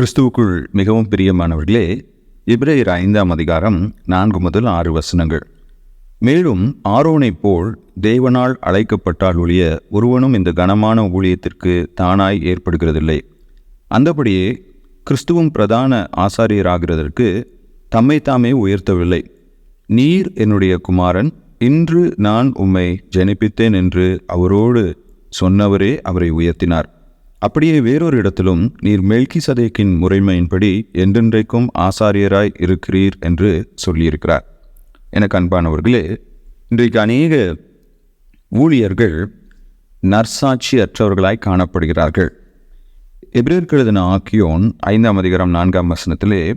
கிறிஸ்துவுக்குள் மிகவும் பிரியமானவர்களே இப்ரேயர் ஐந்தாம் அதிகாரம் நான்கு முதல் ஆறு வசனங்கள். மேலும் ஆரோனைப் போல் தேவனால் அழைக்கப்பட்டால் ஒழிய ஒருவனும் இந்த கனமான ஊழியத்திற்கு தானாய் ஏற்படுகிறதில்லை. அந்தபடியே கிறிஸ்துவும் பிரதான ஆசாரியராகிறதற்கு தம்மை தாமே உயர்த்தவில்லை. நீர் என்னுடைய குமாரன் இன்று நான் உம்மை ஜனிப்பித்தேன் என்று அவரோடு சொன்னவரே அவரை உயர்த்தினார். அப்படியே வேறொரு இடத்திலும் நீர் மெல்கி சதேக்கின் முறைமையின்படி என்றென்றைக்கும் ஆசாரியராய் இருக்கிறீர் என்று சொல்லியிருக்கிறார். எனக்கு அன்பானவர்களே இன்றைக்கு அநேக ஊழியர்கள் நற்சாட்சி அற்றவர்களாய் காணப்படுகிறார்கள் எபிரேற்கெழுதின ஆக்கியோன் ஐந்தாம் அதிகாரம் நான்காம் வசனத்திலே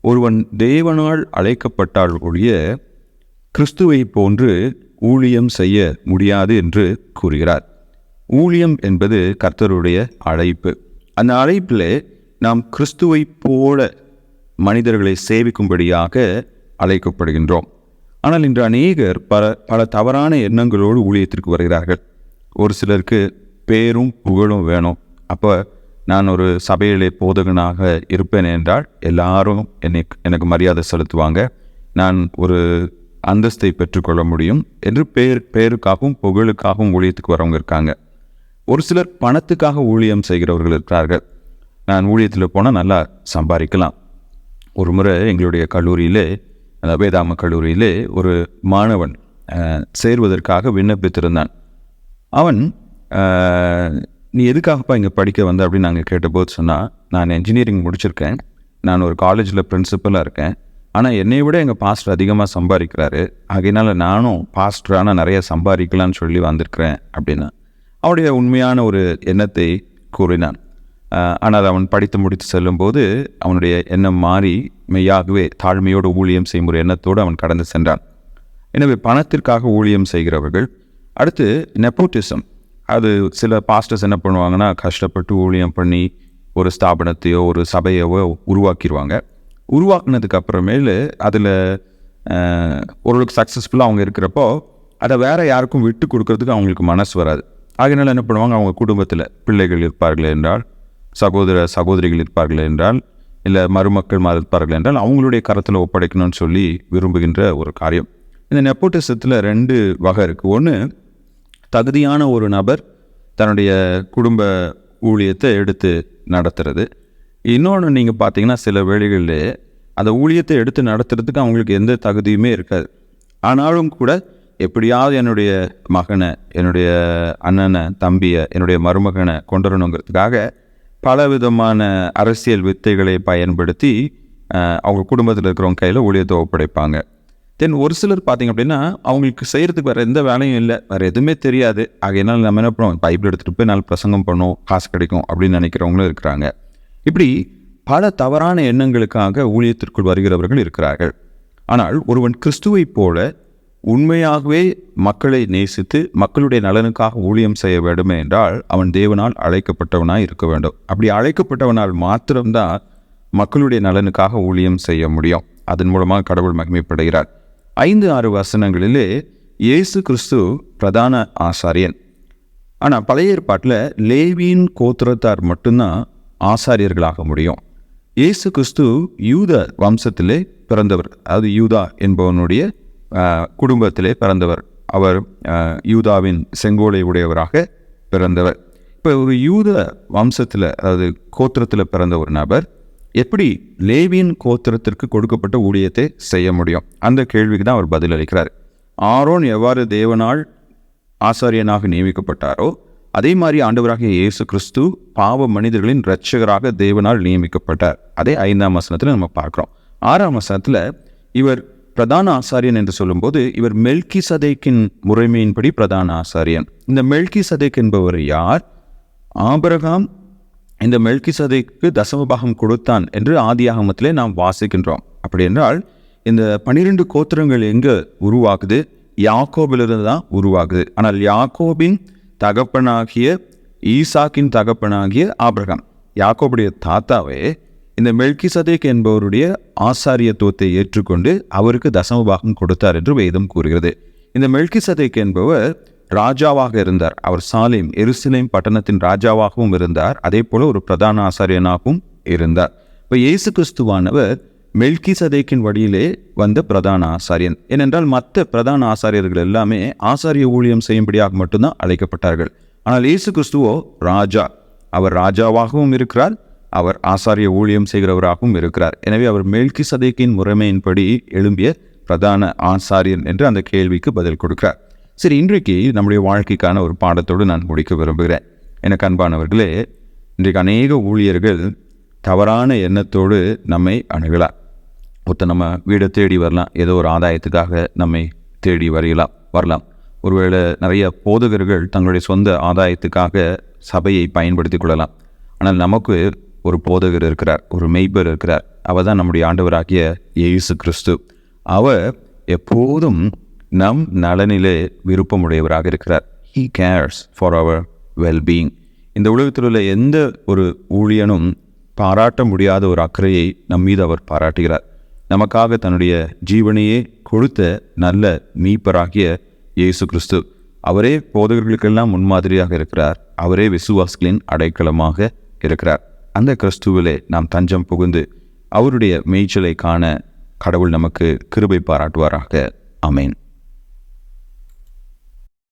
ஒருவன் தேவனால் அழைக்கப்பட்டால் ஒழிய கிறிஸ்துவை போன்று ஊழியம் செய்ய முடியாது என்று கூறுகிறார். ஊழியம் என்பது கர்த்தருடைய அழைப்பு. அந்த அழைப்பிலே நாம் கிறிஸ்துவை போல மனிதர்களை சேவிக்கும்படியாக அழைக்கப்படுகின்றோம். ஆனால் இன்று அநேகர் பல பல தவறான எண்ணங்களோடு ஊழியத்திற்கு வருகிறார்கள். ஒரு சிலருக்கு பேரும் புகழும் வேணும். அப்போ நான் ஒரு சபையிலே போதகனாக இருப்பேன் என்றால் எல்லாரும் என்னை எனக்கு மரியாதை செலுத்துவாங்க. நான் ஒரு அந்தஸ்தை பெற்றுக்கொள்ள முடியும் என்று பேர் பேருக்காகவும் புகழுக்காகவும் ஊழியத்துக்கு வரவங்க இருக்காங்க. ஒரு சிலர் பணத்துக்காக ஊழியம் செய்கிறவர்கள் இருக்கிறார்கள். நான் ஊழியத்தில் போனால் நல்லா சம்பாதிக்கலாம். ஒரு முறை எங்களுடைய கல்லூரியிலே அந்த வேதாம கல்லூரியிலே ஒரு மாணவன் சேர்வதற்காக விண்ணப்பித்திருந்தான். அவன் நீ எதுக்காகப்பா இங்கே படிக்க வந்த? அப்படின்னு நாங்கள் கேட்டபோது சொன்னால் நான் என்ஜினியரிங் முடிச்சிருக்கேன். நான் ஒரு காலேஜில் பிரின்சிபலாக இருக்கேன். ஆனால் என்னை விட எங்கள் பாஸ்டர் அதிகமாக சம்பாதிக்கிறாரு. ஆகையினால நானும் பாஸ்டரான நிறைய சம்பாதிக்கலான்னு சொல்லி வந்திருக்கிறேன். அப்படின்னா அவனுடைய உண்மையான ஒரு எண்ணத்தை கூறினான். ஆனால் அவன் படித்து முடித்து செல்லும்போது அவனுடைய எண்ணம் மாறி மெய்யாகவே தாழ்மையோடு ஊழியம் செய்யும் ஒரு எண்ணத்தோடு அவன் கடந்து சென்றான். எனவே பணத்திற்காக ஊழியம் செய்கிறவர்கள் அடுத்து நெப்போட்டிசம் அது சில பாஸ்டர்ஸ் என்ன பண்ணுவாங்கன்னா கஷ்டப்பட்டு ஊழியம் பண்ணி ஒரு ஸ்தாபனத்தையோ ஒரு சபையவோ உருவாக்கிடுவாங்க உருவாக்குனதுக்கு அப்புறமேலு அதில் ஓரளவுக்கு சக்ஸஸ்ஃபுல்லாக அவங்க இருக்கிறப்போ அதை வேறு யாருக்கும் விட்டு கொடுக்கறதுக்கு அவங்களுக்கு மனசு வராது. ஆகையினால என்ன பண்ணுவாங்க? அவங்க குடும்பத்தில் பிள்ளைகள் இருப்பார்கள் என்றால் சகோதர சகோதரிகள் இருப்பார்கள் என்றால் இல்லை மருமக்கள் மாதிரி இருப்பார்கள் என்றால் அவங்களுடைய கரத்தில் ஒப்படைக்கணும்னு சொல்லி விரும்புகின்ற ஒரு காரியம். இந்த நெப்போட்டிசத்தில் ரெண்டு வகை இருக்குது ஒன்று தகுதியான ஒரு நபர் தன்னுடைய குடும்ப ஊழியத்தை எடுத்து நடத்துறது. இன்னொன்று நீங்கள் பார்த்தீங்கன்னா சில வேளைகளில் அந்த ஊழியத்தை எடுத்து நடத்துறதுக்கு அவங்களுக்கு எந்த தகுதியுமே இருக்காது. ஆனாலும் கூட எப்படியாவது என்னுடைய மகனை என்னுடைய அண்ணனை தம்பியை என்னுடைய மருமகனை கொண்டு வரணுங்கிறதுக்காக பலவிதமான அரசியல் வித்தைகளை பயன்படுத்தி அவங்க குடும்பத்தில் இருக்கிறவங்க கையில் ஊழியத்தை ஒப்படைப்பாங்க தென் ஒரு சிலர் பார்த்தீங்க அப்படின்னா அவங்களுக்கு செய்கிறதுக்கு வேறு எந்த வேலையும் இல்லை வேறு எதுவுமே தெரியாது. ஆகையினால நம்ம என்ன பண்ணுவோம்? பைபிள் எடுத்துகிட்டு போய் நாலு பிரசங்கம் பண்ணோம் காசு கிடைக்கும் அப்படின்னு நினைக்கிறவங்களும் இருக்கிறாங்க. இப்படி பல தவறான எண்ணங்களுக்காக ஊழியத்திற்குள் வருகிறவர்கள் இருக்கிறார்கள். ஆனால் ஒருவன் கிறிஸ்துவைப் போல உண்மையாகவே மக்களை நேசித்து மக்களுடைய நலனுக்காக ஊழியம் செய்ய வேண்டுமே என்றால் அவன் தேவனால் அழைக்கப்பட்டவனாய் இருக்க வேண்டும். அப்படி அழைக்கப்பட்டவனால் மாத்திரம்தான் மக்களுடைய நலனுக்காக ஊழியம் செய்ய முடியும். அதன் மூலமாக கடவுள் மகிமைப்படுகிறார். ஐந்து ஆறு வசனங்களிலே இயேசு கிறிஸ்து பிரதான ஆசாரியன். ஆனால் பழைய ஏற்பாட்டில் லேவியின் கோத்திரத்தார் மட்டும்தான் ஆசாரியர்களாக முடியும். இயேசு கிறிஸ்து யூத வம்சத்திலே பிறந்தவர். அதாவது யூதா என்பவனுடைய குடும்பத்திலே பிறந்தவர். அவர் யூதாவின் செங்கோலை உடையவராக பிறந்தவர். இப்போ ஒரு யூத வம்சத்தில் அதாவது கோத்திரத்தில் பிறந்த ஒரு நபர் எப்படி லேவியின் கோத்திரத்திற்கு கொடுக்கப்பட்ட ஊழியத்தை செய்ய முடியும்? அந்த கேள்விக்கு தான் அவர் பதிலளிக்கிறார். ஆரோன் எவ்வாறு தேவனால் ஆசாரியனாக நியமிக்கப்பட்டாரோ அதே மாதிரி ஆண்டவராகிய இயேசு கிறிஸ்து பாவ மனிதர்களின் இரட்சகராக தேவனால் நியமிக்கப்பட்டார். அதே ஐந்தாம் வசனத்தில் நம்ம பார்க்குறோம். ஆறாம் வசனத்தில் இவர் பிரதான ஆசாரியன் என்று சொல்லும்போது இவர் மெல்கி சதைக்கின் முறைமையின்படி பிரதான ஆசாரியன். இந்த மெல்கி சதைக் என்பவர் யார்? ஆபரகாம் இந்த மெல்கி சதைக்கு தசமபாகம் கொடுத்தான் என்று ஆதியாகமத்திலே நாம் வாசிக்கின்றோம். அப்படி என்றால் இந்த பனிரெண்டு கோத்திரங்கள் எங்கே உருவாகுது? யாக்கோபிலிருந்து தான் உருவாகுது. ஆனால் யாக்கோபின் தகப்பனாகிய ஈசாக்கின் தகப்பனாகிய ஆபிரகாம் யாக்கோபுடைய தாத்தாவே இந்த மெல்கி சதேக் என்பவருடைய ஆசாரியத்துவத்தை ஏற்றுக்கொண்டு அவருக்கு தசமபாகம் கொடுத்தார் என்று வேதம் கூறுகிறது. இந்த மெல்கி சதேக் என்பவர் ராஜாவாக இருந்தார். அவர் சாலேம் எருசலேம் பட்டணத்தின் ராஜாவாகவும் இருந்தார். அதே போல ஒரு பிரதான ஆசாரியனாகவும் இருந்தார். இப்போ இயேசு கிறிஸ்துவானவர் மெல்கி சதேக்கின் வழியிலே வந்த பிரதான ஆசாரியன். ஏனென்றால் மற்ற பிரதான ஆசாரியர்கள் எல்லாமே ஆசாரிய ஊழியம் செய்யும்படியாக மட்டும்தான் அழைக்கப்பட்டார்கள். ஆனால் இயேசு கிறிஸ்துவோ ராஜா. அவர் ராஜாவாகவும் இருக்கிறார் அவர் ஆசாரிய ஊழியம் செய்கிறவராகவும் இருக்கிறார். எனவே அவர் மேல்கி சதைக்கின் முறைமையின்படி எழும்பிய பிரதான ஆசாரியன் என்று அந்த கேள்விக்கு பதில் கொடுக்கிறார். சரி இன்றைக்கு நம்முடைய வாழ்க்கைக்கான ஒரு பாடத்தோடு நான் முடிக்க விரும்புகிறேன். எனக்கு அன்பானவர்களே இன்றைக்கு அநேக ஊழியர்கள் தவறான எண்ணத்தோடு நம்மை அணுகலாம். ஒருத்த நம்ம வீடை தேடி வரலாம் ஏதோ ஒரு ஆதாயத்துக்காக நம்மை தேடி வரையலாம் வரலாம். ஒருவேளை நிறைய போதகர்கள் தங்களுடைய சொந்த ஆதாயத்துக்காக சபையை பயன்படுத்தி கொள்ளலாம். ஆனால் நமக்கு ஒரு போதகர் இருக்கிறார் ஒரு மெய்ப்பர் இருக்கிறார். அவர் தான் நம்முடைய ஆண்டவராகிய இயேசு கிறிஸ்து. அவர் எப்போதும் நம் நலனிலே விருப்பமுடையவராக இருக்கிறார். He cares for our wellbeing இந்த உலகத்தில் உள்ள எந்த ஒரு ஊழியனும் பாராட்ட முடியாத ஒரு அக்கறையை நம் மீது அவர் பாராட்டுகிறார். நமக்காக தன்னுடைய ஜீவனையே கொடுத்த நல்ல மீப்பராகிய இயேசு கிறிஸ்து. அவரே போதகர்களுக்கெல்லாம் முன்மாதிரியாக இருக்கிறார். அவரே விசுவாசிகளின் அடைக்கலமாக இருக்கிறார். அந்த கிறிஸ்துவிலே நாம் தஞ்சம் புகுந்து அவருடைய மேய்ச்சலை காண கடவுள் நமக்கு கிருபை பாராட்டுவாராக. அமேன்